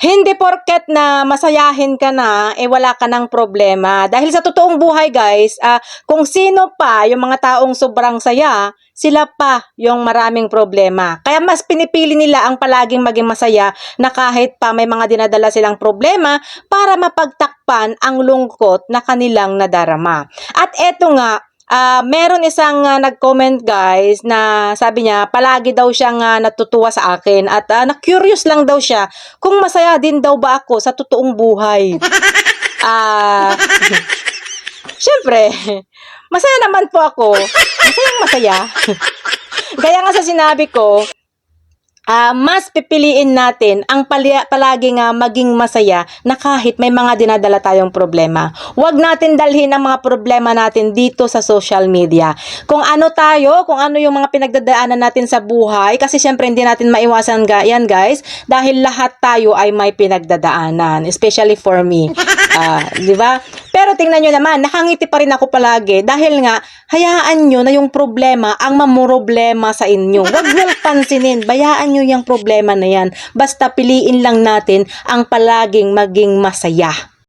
Hindi porket na masayahin ka na, eh wala ka ng problema. Dahil sa totoong buhay guys, ah, kung sino pa yung mga taong sobrang saya, sila pa yung maraming problema. Kaya mas pinipili nila ang palaging maging masaya na kahit pa may mga dinadala silang problema para mapagtakpan ang lungkot na kanilang nadarama. At eto nga, Ah, meron isang ah, nag-comment guys na sabi niya palagi daw siyang ah, natutuwa sa akin at ah, na-curious lang daw siya kung masaya din daw ba ako sa totoong buhay. Ah, Siyempre, masaya naman po ako. Masayang masaya. Gaya nga sa sinabi ko, ah, mas pipiliin natin ang pali- palagi nga maging masaya na kahit may mga dinadala tayong problema. Huwag natin dalhin ang mga problema natin dito sa social media. Kung ano tayo, kung ano yung mga pinagdadaanan natin sa buhay, kasi syempre hindi natin maiwasan ga yan guys, dahil lahat tayo ay may pinagdadaanan, especially for me. Ah, di ba? Pero tingnan nyo naman, nakangiti pa rin ako palagi dahil nga, hayaan nyo na yung problema ang mamroblema sa inyo. Huwag nyo pansinin, bayaan nyo yung problema na yan. Basta piliin lang natin ang palaging maging masaya.